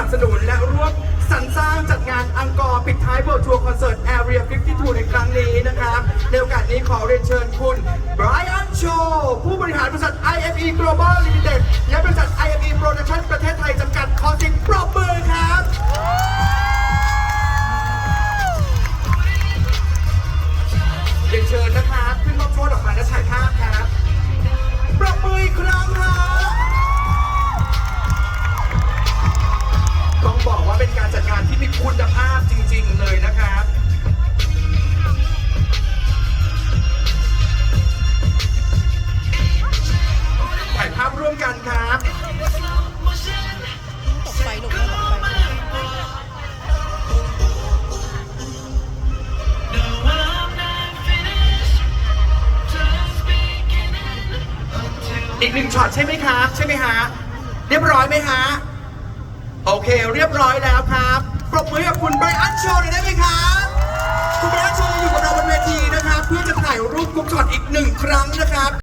นับสนุนและร่วมสรรสร้างจัดงานอังกอร์ปิดท้ายเวิร์ทัวร์คอนเสิร์ต Area 52 ในครั้งนี้นะครับในโอกาสนี้ขอเรียนเชิญคุณ Brian Cho ผู้บริหารบริษัท IFE Global Limited และบริษัท IFE Production ประเทศไทยจำกัดขอเสียงปรบมือครับเรียนเชิญนะครับขึ้นรถโชว์ดอกไม้และถ่ายภาพ ต้องบอกว่าเป็นการจัดงานที่มีคุณภาพจริง ๆ เลยนะครับถ่ายภาพร่วมกันครับตกไฟลูกตกไฟอีกหนึ่งช็อตใช่ไหมครับ ใช่ไหมฮะ เรียบร้อยไหมฮะ โอเค เรียบร้อยแล้วครับปรบมือให้กับคุณไบรอันโชว์หน่อยได้ไหมครับคุณไบรอันโชว์อยู่กับเราบนเวทีนะครับ เพื่อจะถ่ายรูปกรุ๊ปช็อตอีกหนึ่งครั้งนะครับ